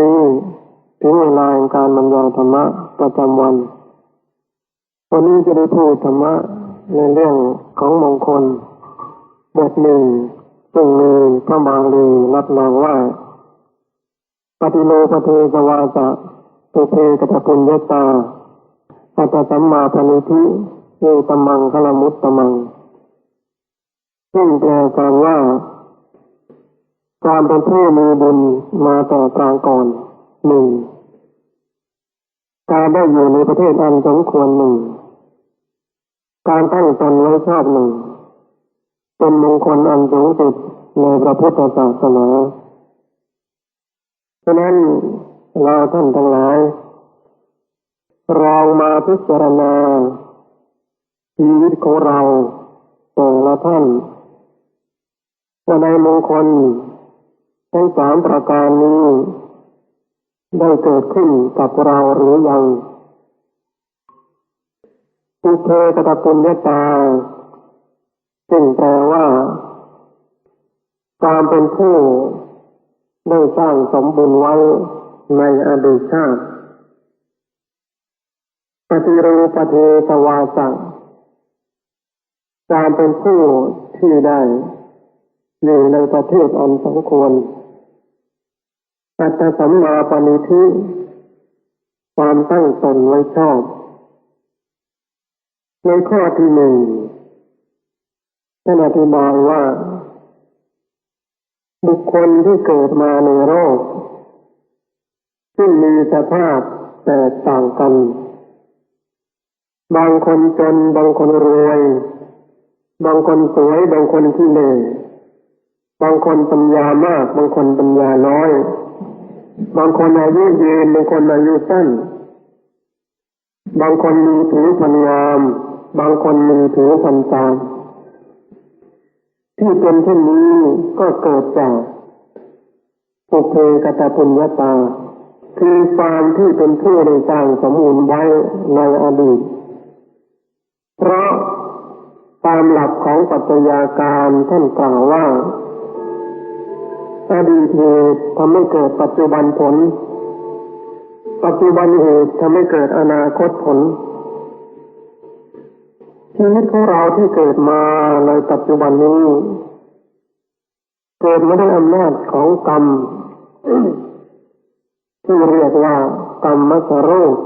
นี้ถึงเวลาแห่งการบรรยายธรรมะประจำวัน วันนี้จะได้พูดธรรมะในเรื่องของมงคลบทหนึ่งซึ่งมีพระบาลีรับรองว่าปฏิโลปเทสวาสะตุเพกตปุญญตาปัตสัมมาปณิธิเยตมังคลมุตตมัง ซึ่งแปลความว่า ความเป็นผู้มีบุญมาแต่กลางก่อนหนึ่งการได้อยู่ในประเทศอันสมควรหนึ่งการตั้งตนไว้ชอบหนึ่งเป็นมงคลอันสูงสุดในพระพุทธศาสนาฉะนั้นเราท่านทั้งหลายลองมาพิจารณาชีวิตของเราแต่ละท่านว่าในมงคล ทั้งสามประการนี้ ได้เกิดขึ้นกับเราหรือยังอุเทกตปุญญาตาซึ่งแปลว่า การเป็นผู้ได้สร้างสมบุญไว้ในอดีตชาติปฏิรูปเทสวาสังการเป็นผู้ที่ได้อยู่ในประเทศอันสมควร อัตสัมมาปณิทิความตั้งตนไว้ชอบ ในข้อที่หนึ่งท่านอธิบายว่า บุคคลที่เกิดมาในโลกซึ่งมีสภาพแตกต่างกัน บางคนจน บางคนรวย บางคนสวย บางคนที่เลวบางคนปัญญามาก บางคนปัญญาน้อย บางคนอายุยืนบางคนอายุสั้น บางคนมีผิวพรรณงาม บางคนมีผิวพรรณจางที่เป็นเช่นนี้ก็เกิดจากปุเพกตปุญญาตา คือความที่เป็นผู้ได้สร้างสมุนไว้ในอดีต เพราะตามหลักของปัจจัยาการท่านกล่าวว่า อดีตเหตุทำให้เกิดปัจจุบันผล ปัจจุบันเหตุทำให้เกิดอนาคตผล ชีวิตของเราที่เกิดมาในปัจจุบันนี้ เกิดมาด้วยอำนาจของกรรมที่เรียกว่ากรรมมัสโรค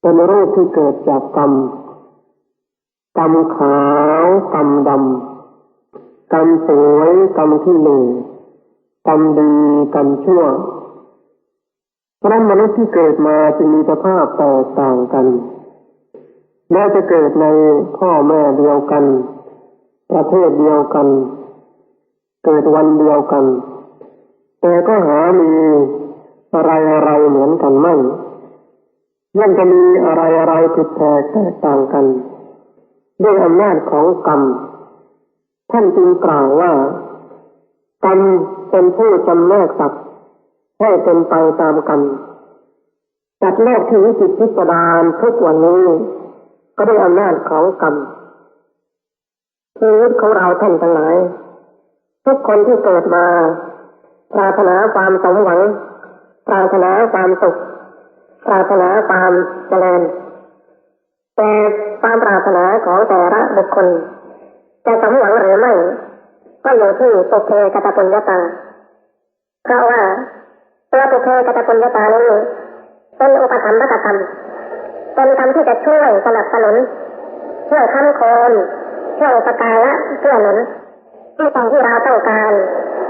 เป็นโรคที่เกิดจากกรรม กรรมขาว กรรมดำ กรรมสวย กรรมที่เลว กรรมดีกรรมชั่วเพราะนั้นมนุษย์ที่เกิดมาจึงมีสภาพแตกต่างกันแม้จะเกิดในพ่อแม่เดียวกัน ประเทศเดียวกัน เกิดวันเดียวกัน แต่ก็หามีอะไรอะไรเหมือนกันไม่ย่อมจะมีอะไรอะไรผิดแปลกแตกต่างกัน ด้วยอำนาจของกรรม ท่านจึงกล่าวว่า กรรมเป็นผู้จำแนกสัตว์ให้เป็นไปตามกรรมจัดแรกที่วิจิตพิสดารทุกวันนี้ ก็ได้อำนาจของกรรมชีวิตของเราท่านทั้งหลาย ทุกคนที่เกิดมา ปรารถนาความสมหวัง ปรารถนาความสุข ปรารถนาความเจริญแต่ความปรารถนาของแต่ละบุคคลจะสมหวังหรือไม่ ก็อยู่ที่ปุเพกตปุญญาตา เพราะว่าตัวปุเพกตปุญญาตานี้เป็นอุปธรรมกธรรมเป็นธรรมที่จะช่วยสนับสนุนช่วยค้ำโคนช่วยอุปการะเพื่อหนุนให้สิ่งที่เราต้องการ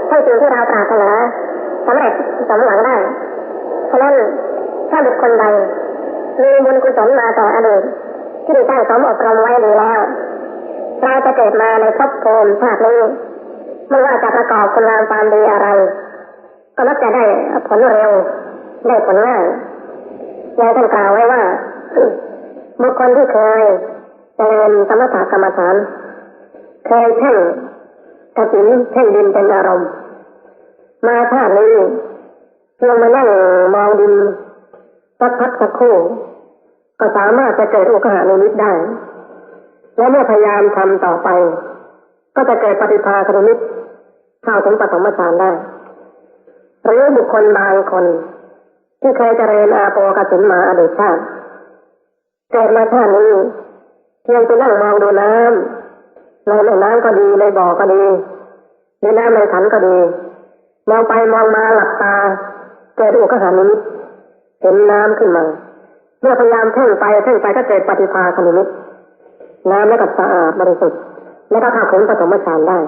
ให้สิ่งที่เราปรารถนาสำเร็จสมหวังได้ฉะนั้นถ้าบุคคลใดมีบุญกุศลมาต่ออดีตที่ได้ตั้งสมอบรมไว้ดีแล้วเราจะเกิดมาในภพภูมิชาตินี้ ไม่ว่าจะประกอบคุณงามความดีอะไร ก็มักจะได้ผลเร็ว ได้ผลง่ายอย่างท่านกล่าวไว้ว่า บุคคลที่เคยเจริญสมถกรรมฐานเคยเพ่งกระสินเพ่งดินเป็นอารมณ์ มาชานี้เพียงมานั่งมองดินสักพักสักครู่ก็สามารถจะเกิดอุกหานุนิตได้ และเมื่อพยายามทำต่อไป ก็จะเกิดปฏิภาคณิตเข้าถึงปฐมฌานได้ หรือบุคคลบางคน ที่เคยเจริญอาโปกสินมาอดีตชาติเกิดมาชาตินี้เพียงไปนั่งมองดูน้ำในแม่น้ำก็ดีในบ่อก็ดีในน้ำในขันก็ดีมองไปมองมาหลับตาเกิดอุกหานิมิตเห็นน้ำขึ้นมาเมื่อพยายามเพ่งไปเพ่งไปก็เกิดปฏิภาคนิมิตน้ำแล้วก็สะอาดบริสุทธิ์ แล้วก็เข้าถึงปฐมฌานได้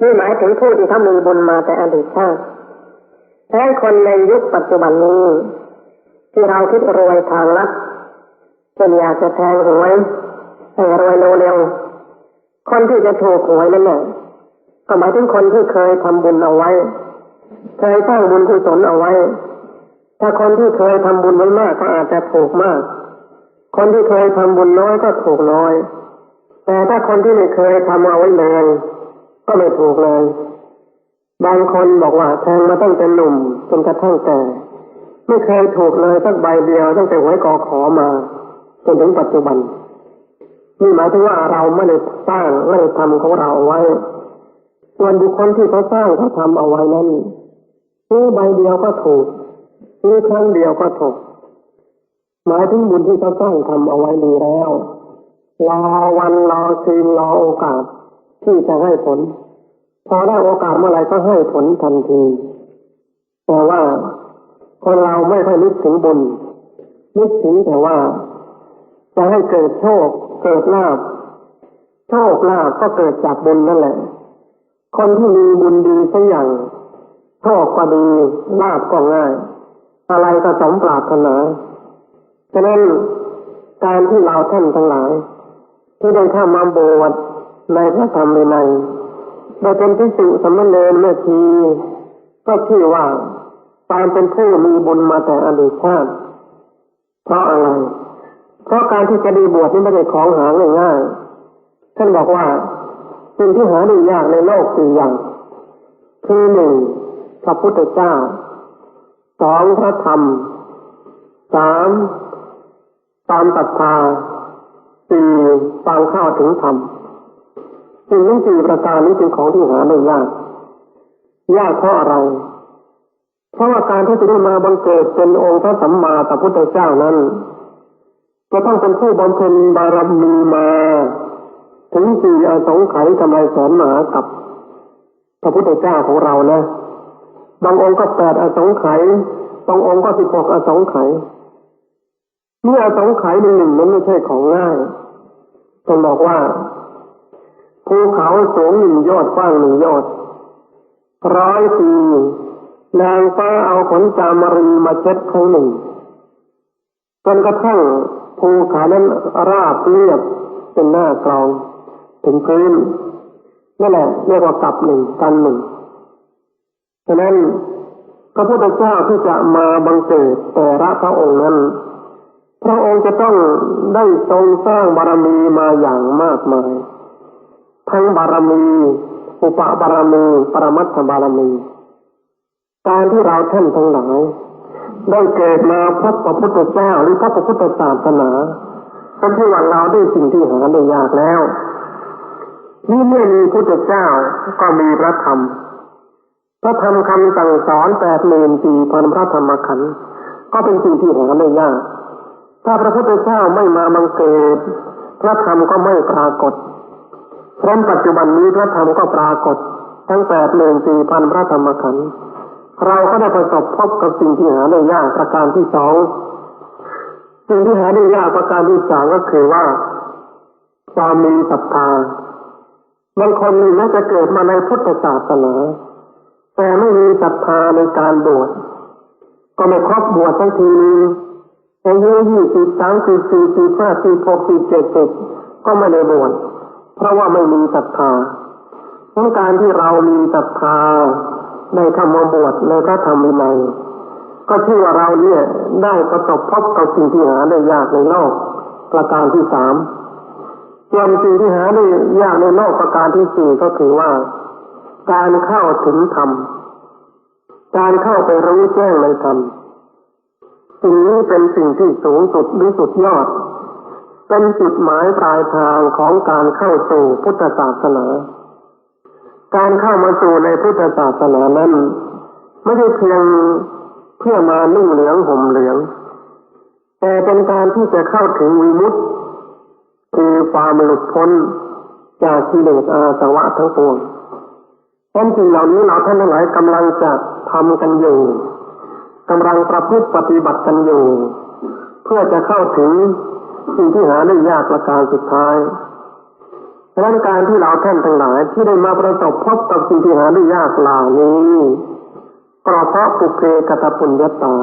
นี่หมายถึงผู้ที่เขามีบุญมาแต่อดีตชาติแท้คนในยุคปัจจุบันนี้ ที่เราคิดรวยทางลัดเช่นอยากจะแทงหวยให้รวยเร็วๆคนที่จะถูกหวยนั่นแหละก็หมายถึงคนที่เคยทำบุญเอาไว้ เคยสร้างบุญกุศลเอาไว้ ถ้าคนที่เคยทำบุญไว้มากก็อาจจะถูกมาก คนที่เคยทำบุญน้อยก็ถูกน้อย แต่ถ้าคนที่ไม่เคยทำเอาไว้เลย ก็ไม่ถูกเลย บางคนบอกว่าแทงมาตั้งแต่หนุ่มจนกระทั่งแก่ไม่เคยถูกเลยสักใบเดียวตั้งแต่หวยกอขอมาจนถึงปัจจุบันนี่หมายถึงว่าเราไม่ได้สร้างไม่ได้ทำของเราเอาไว้ ส่วนบุคคลที่เขาสร้างเขาทำเอาไว้นั้นซื้อใบเดียวก็ถูกซื้อครั้งเดียวก็ถูกหมายถึงบุญที่เขาสร้างทำเอาไว้ดีแล้ว รอวันรอคืนรอโอกาสที่จะให้ผล พอได้โอกาสเมื่อไรก็ให้ผลทันทีแต่ว่าคนเราไม่ค่อยนึกถึงบุญนึกถึงแต่ว่า จะให้เกิดโชค เกิดลาภโชคลาภก็เกิดจากบุญนั่นแหละ คนที่มีบุญดีสักอย่างโชคก็ดีลาภก็ง่าย อะไรก็สมปรารถนาฉะนั้นการที่เราท่านทั้งหลาย ที่ได้เข้ามาบวชในพระธรรมในได้เป็นที่สุสมณเณรเมื่อทีก็ชื่อว่าการเป็นผู้มีบุญมาแต่อดีตชาติ เพราะอะไร เพราะการที่จะดีบวชนี่ไม่ได้ของหาง่ายๆท่านบอกว่าสิ่งที่หาได้ยากในโลกสี่อย่างคือหนึ่งพระพุทธเจ้าสองพระธรรมสามตามตัทธา สี่ฟังเข้าถึงธรรมสิ่งทั้งสี่ประการนี้เป็นของที่หาได้ยากยากเพราะอะไร เพราะว่าการที่จะได้มาบังเกิดเป็นองค์พระสัมมาสัมพุทธเจ้านั้น จะต้องเป็นผู้บำเพ็ญบารมีมา ถึงสี่อสงไขยทำลายแสนหมากับพระพุทธเจ้าของเรานะ บางองค์ก็แปดอสงไขยบางองค์ก็สิบหกอสงไขย เมื่อองไขยหนึ่งหนึ่งนั้นไม่ใช่ของง่ายต้องบอกว่าภูเขาสูงหนึ่งยอดกว้างหนึ่งยอด ร้อยปีนางฟ้าเอาขนจามรีมาเช็ดครั้งหนึ่งจนกระทั่งภูเขานั้นราบเรียบเป็นหน้ากรอง ถึงพื้นนั่นแหละเรียกว่ากับหนึ่งกันหนึ่งฉะนั้นพระพุทธเจ้าที่จะมาบังเกิดแต่ละพระองค์นั้น พระองค์จะต้องได้ทรงสร้างบารมีมาอย่างมากมาย ทั้งบารมีอุปบารมี ปรมัตถบารมีการที่เราท่านทั้งหลายได้เกิดมาพบพระพุทธเจ้าหรือพระพุทธศาสนาเป็นที่หว่าเราได้สิ่งที่หาได้ยากแล้วนี่เมื่อมีพุทธเจ้าก็มีพระธรรม พระธรรมคำสั่งสอนแปดหมื่นสี่พันพระธรรมขันธ์ก็เป็นสิ่งที่หาได้ยาก ถ้าพระพุทธเจ้าไม่มาบังเกิด พระธรรมก็ไม่ปรากฏพราะปัจจุบันนี้พระธรรมก็ปรากฏ ทั้งแปดหมื่นสี่พันพระธรรมขันธ์เราก็ได้ประสบพบกับสิ่งที่หาได้ยากประการที่สองสิ่งที่หาได้ยากประการที่สามก็คือว่าความมีศรัทธาบางคนนี่น่าจะเกิดมาในพุทธศาสนาแต่ไม่มีศรัทธาในการบวชก็ไม่ครบบวชทั้งทีนึง อายุยี่สิบสามสิบสี่สิบห้าสิบหกสิบเจ็ดสิบก็ไม่ได้บวชเพราะว่าไม่มีศรัทธาเพราะการที่เรามีศรัทธาในธรรมบวชในพระธรรมวินัยก็ชื่อว่าเราเนี่ยได้ประสบพบกับสิ่งที่หาได้ยากในโลก ประการที่สามส่วนสิ่งที่หาได้ยากในโลกประการที่สี่ก็คือว่า การเข้าถึงธรรมการเข้าไปรู้แจ้งในธรรม สิ่งนี้เป็นสิ่งที่สูงสุดหรือสุดยอด เป็นจุดหมายปลายทางของการเข้าสู่พุทธศาสนา การเข้ามาสู่ในพุทธศาสนานั้น ไม่ได้เพียงเพื่อมานุ่งเหลืองห่มเหลือง แต่เป็นการที่จะเข้าถึงวิมุตติคือความหลุดพ้นจากกิเลสอาสวะทั้งปวงความจริงเหล่านี้เราท่านทั้งหลายกำลังจะทำกันอยู่ กำลังประพฤติปฏิบัติกันอยู่ เพื่อจะเข้าถึงสิ่งที่หาได้ยากประการสุดท้ายดังนั้นการที่เราท่านทั้งหลายที่ได้มาประสบพบกับสิ่งที่หาได้ยากเหล่านี้ก็เพราะปุเพกตปุญญาตา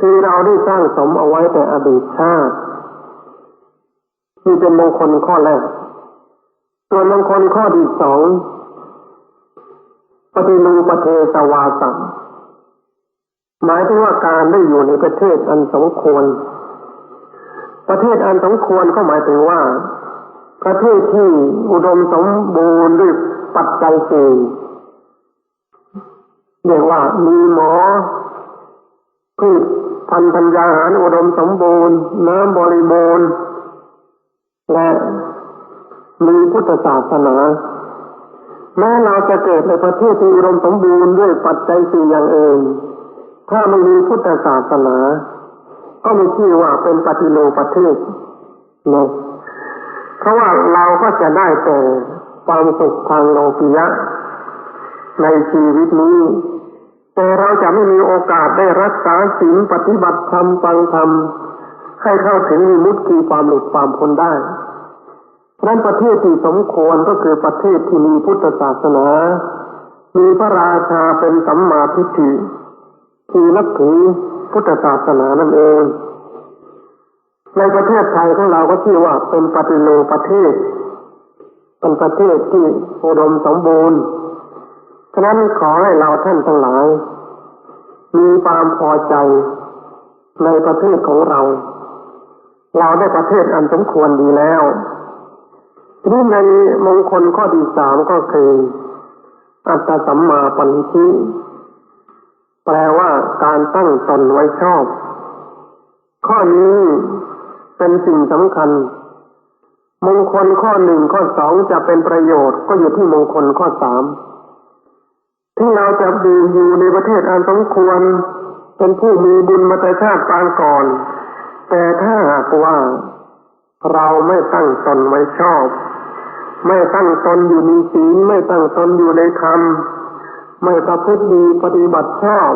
คือเราได้สร้างสมเอาไว้แต่อดีตชาตินี่เป็นมงคลข้อแรกส่วนมงคลข้อที่สองปฏิลูปเทสวาสัง หมายถึงว่าการได้อยู่ในประเทศอันสมควร ประเทศอันสมควรก็หมายถึงว่า ประเทศที่อุดมสมบูรณ์ด้วยปัจจัยสี่เรียกว่ามีหมอพืชพันธุ์ปัญญาหารอุดมสมบูรณ์ น้ำบริบูรณ์ และมีพุทธศาสนาแม้เราจะเกิดในประเทศที่อุดมสมบูรณ์ด้วยปัจจัยสี่อย่างเอง ถ้าไม่มีพุทธศาสนา ก็ไม่ชื่อว่าเป็นปฏิโลประเทศนะเพราะว่าเราก็จะได้แต่ความสุขทางโลกิยะ ในชีวิตนี้ แต่เราจะไม่มีโอกาสได้รักษาศีลปฏิบัติธรรมฟังธรรมให้เข้าถึงมุตคือความหลุดความพ้นได้นั้นประเทศที่สมควรก็คือประเทศที่มีพุทธศาสนา มีพระราชาเป็นสัมมาทิฏฐิ คือนับถือพุทธศาสนานั่นเอง ในประเทศไทยของเราก็ชื่อว่าเป็นปฏิโลประเทศ เป็นประเทศที่อุดมสมบูรณ์ ฉะนั้นขอให้เราท่านทั้งหลาย มีความพอใจในประเทศของเรา เราได้ประเทศอันสมควรดีแล้วทีนี้ในมงคลข้อที่สามก็คือ อัตตสัมมาปัญญิ แปลว่าการตั้งตนไว้ชอบ ข้อนี้เป็นสิ่งสำคัญ มงคลข้อหนึ่งข้อสองจะเป็นประโยชน์ก็อยู่ที่มงคลข้อสามที่เราจะดีอยู่ในประเทศอันสมควร เป็นผู้มีบุญมาแต่ชาติปางก่อน แต่ถ้าหากว่า เราไม่ตั้งตนไว้ชอบ ไม่ตั้งตนอยู่ในศีลไม่ตั้งตนอยู่ในธรรม ไม่ประพฤติดีปฏิบัติชอบ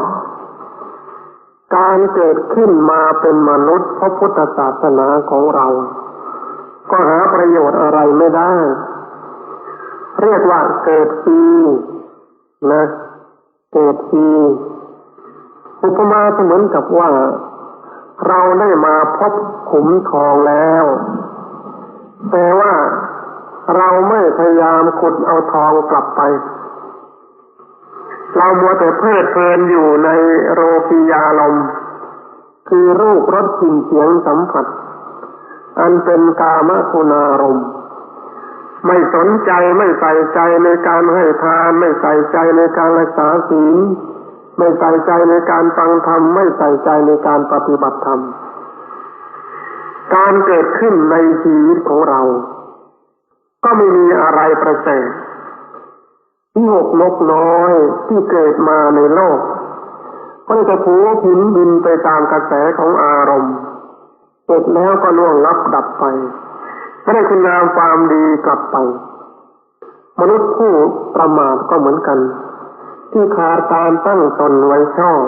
การเกิดขึ้นมาเป็นมนุษย์เพราะพุทธศาสนาของเรา ก็หาประโยชน์อะไรไม่ได้ เรียกว่าเกิดปีนะเกิดปีอุปมาเสมือนกับว่า เราได้มาพบขุมทองแล้วแต่ว่าเราไม่พยายามขุดเอาทองกลับไป เรามัวแต่เพลิดเพลินอยู่ในโรปิยาลม คือรูปรสกลิ่นเสียงสัมผัส อันเป็นกามคุณารมไม่สนใจไม่ใส่ใจในการให้ทาน ไม่ใส่ใจในการรักษาศีลไม่ใส่ใจในการฟังธรรมไม่ใส่ใจในการปฏิบัติธรรม การเกิดขึ้นในชีวิตของเรา ก็ไม่มีอะไรประเสริฐ ที่หกนกน้อยที่เกิดมาในโลก ก็จะผูหินบินไปตามกระแสของอารมณ์เสร็จแล้วก็ล่วงลับดับไปไม่ได้คุณงามความดีกลับไป มนุษย์ผู้ประมาทก็เหมือนกัน ที่ขาดการตั้งตนไว้ชอบ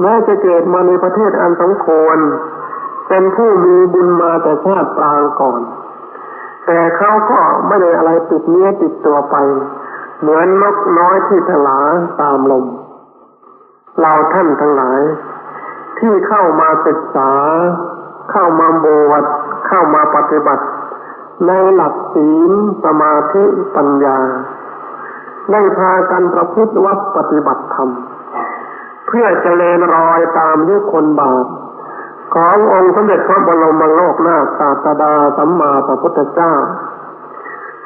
แม้จะเกิดมาในประเทศอันสมควรเป็นผู้มีบุญมาแต่ชาติปางก่อน แต่เขาก็ไม่ได้อะไรติดเนื้อติดตัวไป เหมือนนกน้อยที่ถลาตามลม เราท่านทั้งหลาย ที่เข้ามาศึกษา เข้ามาบวชเข้ามาปฏิบัติ ในหลักศีลสมาธิปัญญา ได้พากันประพฤติวัดปฏิบัติธรรม เพื่อเจริญรอยตามยุคนบาปขององค์สมเด็จพระบรมโลกนาศาสดาสัมมาสัมพุทธเจ้า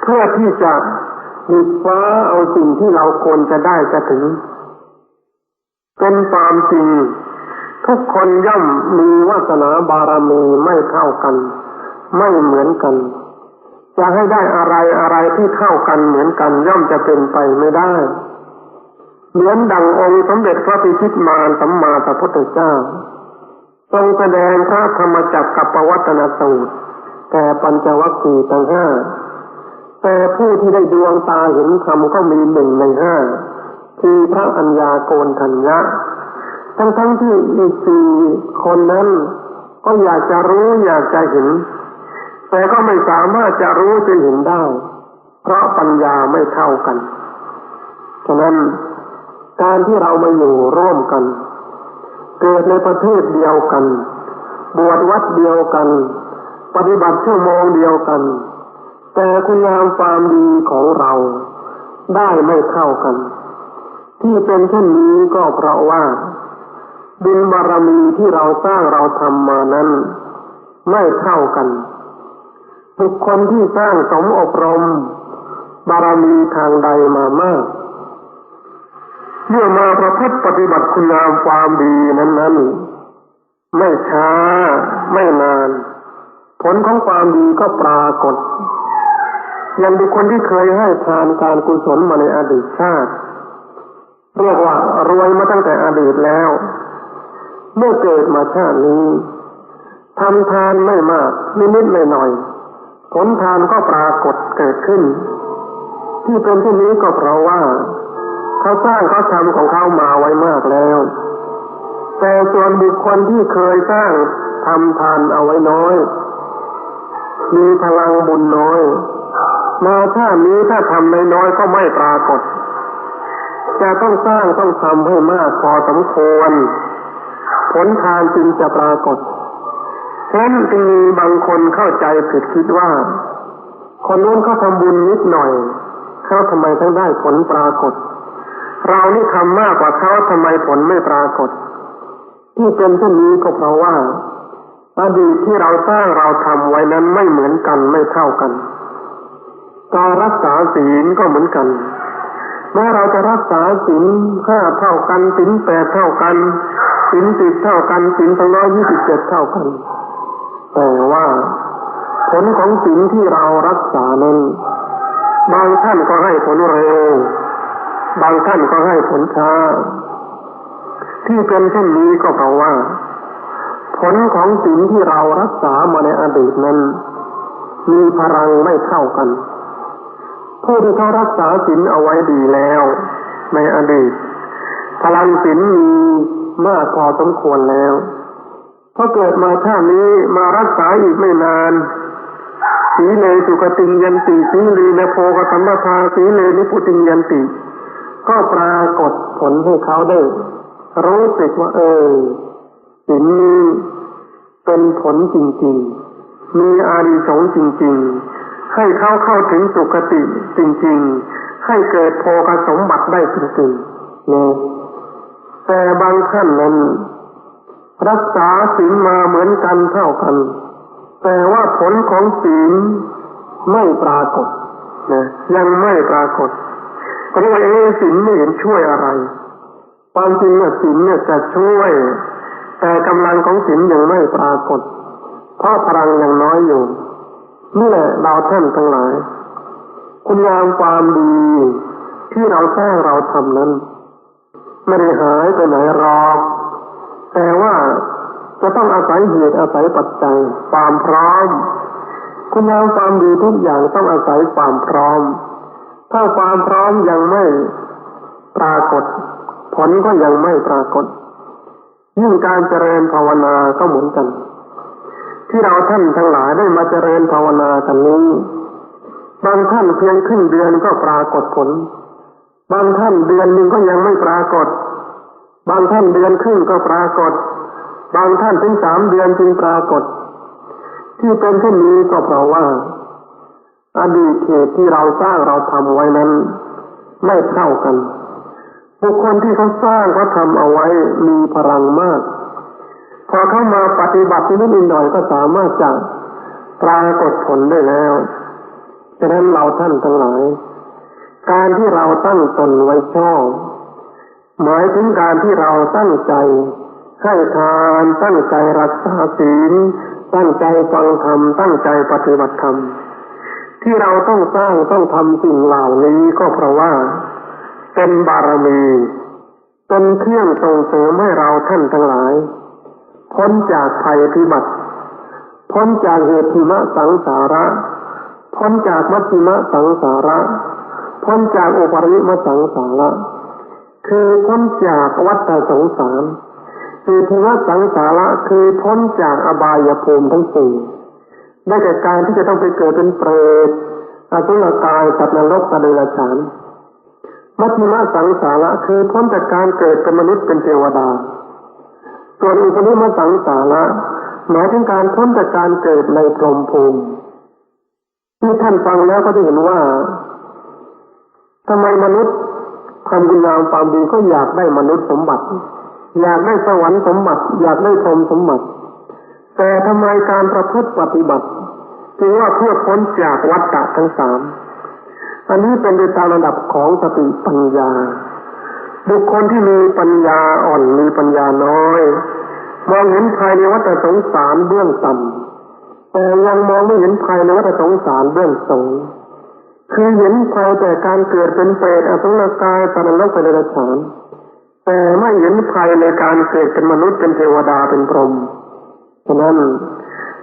เพื่อที่จะ หยุดฟ้าเอาสิ่งที่เราควรจะได้จะถึง เป็นความจริง ทุกคนย่อมมีวาสนาบารมีไม่เท่ากัน ไม่เหมือนกันจะให้ได้อะไรอะไรที่เท่ากันเหมือนกัน ย่อมจะเป็นไปไม่ได้ เหมือนดังองค์สมเด็จพระพิชิตมารสัมมาสัพพุทธเจ้า ทรงแสดงพระธรรมจักรกับปวัตนสูตรแก่ปัญจวัคคีย์ทั้งห้า แต่ผู้ที่ได้ดวงตาเห็นธรรมก็มีหนึ่งในห้าคือพระอัญญาโกนทัญญะทั้งทั้งที่อีกสี่คนนั้น ก็อยากจะรู้อยากจะเห็น แต่ก็ไม่สามารถจะรู้จะเห็นได้ เพราะปัญญาไม่เท่ากัน ฉะนั้นการที่เรามาอยู่ร่วมกัน เกิดในประเทศเดียวกัน บวชวัดเดียวกัน ปฏิบัติชั่วโมงเดียวกัน แต่คุณงามความดีของเราได้ไม่เท่ากัน ที่เป็นเช่นนี้ก็เพราะว่า บุญบารมีที่เราสร้างเราทำมานั้น ไม่เท่ากัน บุคคลที่สร้างสมอบรม บารมีทางใดมามากเมื่อมาประพฤติปฏิบัติคุณงามความดีนั้นนั้นไม่ช้าไม่นาน ผลของความดีก็ปรากฏ ย่างบุคคลที่เคยให้ทานการกุศลมาในอดีตชาติ เรียกว่ารวยมาตั้งแต่อดีตแล้ว เมื่อเกิดมาชาตินี้ทำทานไม่มากนิดๆหน่อยๆผลทานก็ปรากฏเกิดขึ้น ที่เป็นที่นี้ก็เพราะว่า เขาสร้างเขาทำของเขามาไว้มากแล้ว แต่ส่วนบุคคลที่เคยสร้างทำทานเอาไว้น้อย มีพลังบุญน้อย มาถ้านี้ถ้าทำน้อยก็ไม่ปรากฏ จะต้องสร้างต้องทำให้มากพอสมควร ผลทานจึงจะปรากฏฉะนั้นจึงมีบางคนเข้าใจผิดคิดว่า คนนู้นเขาทำบุญนิดหน่อยเขาทำไมต้งได้ผลปรากฏ เรานี่ทำมากกว่าเขาทำไมผลไม่ปรากฏ ที่เป็นเช่นนี้ก็เพราะว่าอดีตที่เราสร้างเราทำไว้นั้นไม่เหมือนกันไม่เท่ากัน การรักษาศีลก็เหมือนกันแม้เราจะรักษาศีลห้าเท่ากันศีลแปดเท่ากันศีลสิบเท่ากันศีลสองร้อยยี่สิบเจ็ดเท่ากัน แต่ว่าผลของศีลที่เรารักษานั้นบางท่านก็ให้ผลเร็ว บางท่านก็ให้ผลช้า ที่เป็นเช่นนี้ก็เพราะว่า ผลของสิ่งที่เรารักษามาในอดีตนั้น มีพลังไม่เท่ากัน ผู้ที่เขารักษาศีลเอาไว้ดีแล้ว ในอดีตพลังศีลมีมากพอสมควรแล้วพอเกิดมาชาตินี้มารักษาอีกไม่นานสีเลสุกติงยันติสีลีนโพกสัมปทาสีเลนิพุติงยันติ ก็ปรากฏผลให้เขาได้ รู้สึกว่าเออสิ่งนี้เป็นผลจริง ๆ มีอานิสงส์จริง ๆ ให้เขาเข้าถึงสุคติจริง ๆ ให้เกิดโภคสมบัติได้จริงๆเนี่แต่บางท่านนั้นรักษาศีลมาเหมือนกันเท่ากัน แต่ว่าผลของศีลไม่ปรากฏนะยังไม่ปรากฏเรียกว่าเอศีลไม่เห็นช่วยอะไรความจริงเนี่ยศีลเนี่ยจะช่วย แต่กำลังของศีลยังไม่ปรากฏ เพราะพลังยังน้อยอยู่ นี่แหละเราท่านทั้งหลาย คุณงามความดีที่เราสร้างเราทำนั้น ไม่ได้หายไปไหนหรอกแต่ว่าจะต้องอาศัยเหตุอาศัยปัจจัยความพร้อม คุณงามความดีทุกอย่างต้องอาศัยความพร้อม ถ้าความพร้อมยังไม่ปรากฏ ผลก็ยังไม่ปรากฏยิ่งการเจริญภาวนาก็เหมือนกัน ที่เราท่านทั้งหลายได้มาเจริญภาวนากันนี้ บางท่านเพียงครึ่งเดือนก็ปรากฏผล บางท่านเดือนหนึ่งก็ยังไม่ปรากฏ บางท่านเดือนครึ่งก็ปรากฏ บางท่านถึงสามเดือนจึงปรากฏ ที่เป็นเช่นนี้ก็เพราะว่า อดีตเหตุที่เราสร้างเราทำไว้นั้น ไม่เท่ากัน บุคคลที่เขาสร้างเขาทำเอาไว้มีพลังมาก พอเข้ามาปฏิบัตินิดหน่อยก็สามารถจะปรากฏผลได้แล้วฉะนั้นเราท่านทั้งหลาย การที่เราตั้งตนไว้ชอบหมายถึงการที่เราตั้งใจให้ทานตั้งใจรักษาศีลตั้งใจฟังธรรมตั้งใจปฏิบัติธรรมที่เราต้องสร้างต้องทำสิ่งเหล่านี้ก็เพราะว่า เป็นบารมีเป็นเครื่องส่งเสริมให้เราท่านทั้งหลาย พ้นจากภัยพิบัติ พ้นจากเหตุพิมะสังสาระ พ้นจากมัชฌิมะสังสาระ พ้นจากโอปริมสังสาระ คือพ้นจากวัฏสงสารคือพิมะสังสาระคือพ้นจากอบายภูมิทั้งสี่ได้แก่การที่จะต้องไปเกิดเป็นเปรตอสุรกายสัตว์นรกสัตว์เดรัจฉานมัชฌิมะสังสาระคือพ้นจากการเกิดเป็นมนุษย์เป็นเทวดา ส่วนอุปนิมสังสาระหมายถึงการพ้นจากการเกิดในพรหมภูมิที่ท่านฟังแล้วก็จะเห็นว่าทำไมมนุษย์ทำคุณงามความดีก็อยากได้มนุษย์สมบัติ อยากได้สวรรค์สมบัติ อยากได้พรหมสมบัติ แต่ทำไมการประพฤติปฏิบัติจึงว่าเพื่อพ้นจากวัฏฏะทั้งสามอันนี้เป็นไปตามระดับของสติปัญญา บุคคลที่มีปัญญาอ่อนมีปัญญาน้อย มองเห็นภายในวัฏสงสารเบื้องต่ำแต่ยังมองไม่เห็นภายในวัฏสงสารเบื้องสูงคือเห็นภายแต่การเกิดเป็นเปรตอสุรกายตานรกเป็นเดรัจฉานแต่ไม่เห็นภายในการเกิดเป็นมนุษย์เป็นเทวดาเป็นพรหมฉะนั้น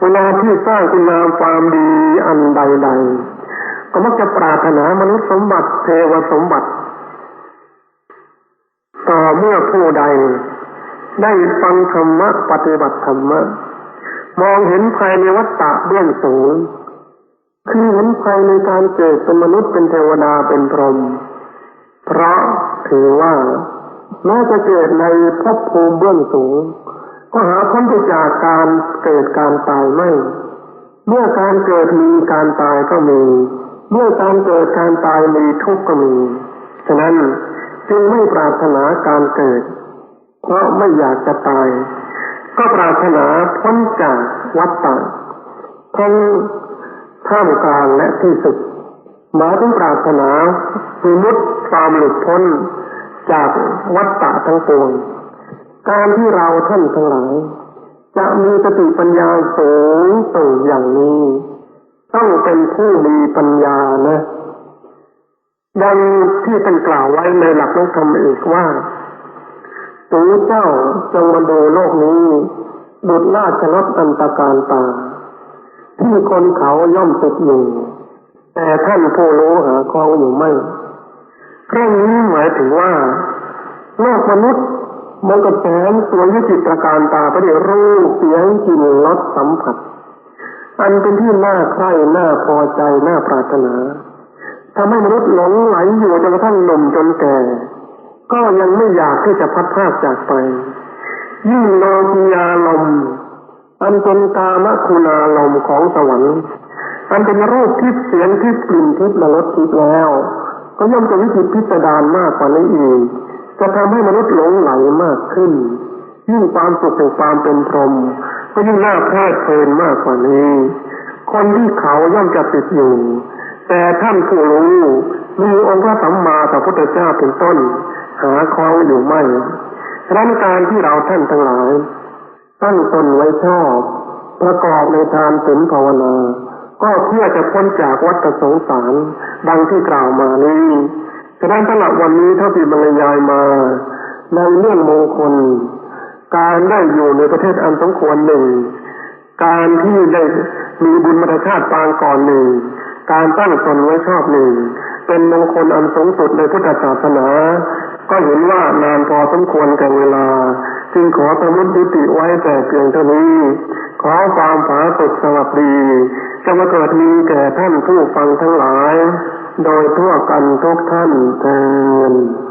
เวลาที่สร้างคุณงามความดีอันใดๆก็มักจะปรารถนามนุษย์สมบัติเทวสมบัติ ต่อเมื่อผู้ใด ได้ฟังธรรมะปฏิบัติธรรมะ มองเห็นภายในวัฏฏะเบื้องสูง คือเห็นภายในการเกิดเป็นมนุษย์เป็นเทวดาเป็นพรหมเพราะถือว่าแม้จะเกิดในภพภูมิเบื้องสูง ก็หาพ้นจากการเกิดการตายไม่ เมื่อการเกิดมีการตายก็มี เมื่อการเกิดการตายมีทุกข์ก็มี ฉะนั้น จึงไม่ปรารถนาการเกิด เพราะไม่อยากจะตาย ก็ปรารถนาพ้นจากวัฏฏะทั้งท่ามกลางและที่สุดหมายถึงปรารถนาสมุดความหลุดพ้นจากวัฏฏะทั้งปวงการที่เราท่านทั้งหลายจะมีสติปัญญาสูงส่งอย่างนี้ ต้องเป็นผู้มีปัญญานะ ดังที่เป็นกล่าวไว้ในหลักนักธรรมอีกว่าตูเจ้าจงมาดูโลกนี้ดุดราชรถอันตรการตา ที่คนเขาย่อมติดอยู่แต่ท่านผู้รู้หาคองอยู่ไม่เรื่องนี้หมายถึงว่า โลกมนุษย์มันก็แสนสวยวิจิตรการตาประเดี๋ยวรูปเสียงกลิ่นรสสัมผัส อันเป็นที่น่าใคร่น่าพอใจน่าปรารถนา ทำให้มนุษย์หลงไหลอยู่จนกระทั่งหนุ่มจนแก่ ก็ยังไม่อยากที่จะพัดพาจากไป ยิ่งโลกียาลม อันเป็นกามคุณาลมของสวรรค์อันเป็นรูปทิพเสียงทิพกลิ่นทิพมรสทิพแล้ว ก็ย่อมจะวิจิตพิสดารมากกว่านี้อีกจะทำให้มนุษย์หลงไหลมากขึ้น ยิ่งความสุขแห่งความเป็นพรหมก็ยิ่งน่าเพลิดเพลินมากกว่านี้ คนที่เขาย่อมจะติดอยู่ แต่ท่านผู้รู้มีองค์พระสัมมาสัมพุทธเจ้าเป็นต้น หาคล้องอยู่ไม่รันการที่เราท่านทั้งหลายตั้งตนไว้ชอบ ประกอบในทานศีลภาวนา ก็เพื่อจะพ้นจากวัฏสงสารดังที่กล่าวมานี้ฉะนั้นตลอดวันนี้เท่าที่บรรยายมาในเรื่องมงคล การได้อยู่ในประเทศอันสมควรหนึ่ง การที่ได้มีบุญมรชาติปางก่อนหนึ่ง การตั้งตนไว้ชอบหนึ่ง เป็นมงคลอันสูงสุดในพุทธศาสนา ก็เห็นว่านานพอสมควรแก่เวลา จึงขอประมุติติไว้แต่เพียงเท่านี้ ขอความผาสุกสวัสดีจะมาเกิดมีแก่ท่านผู้ฟังทั้งหลาย โดยทั่วกันทุกท่านเทอ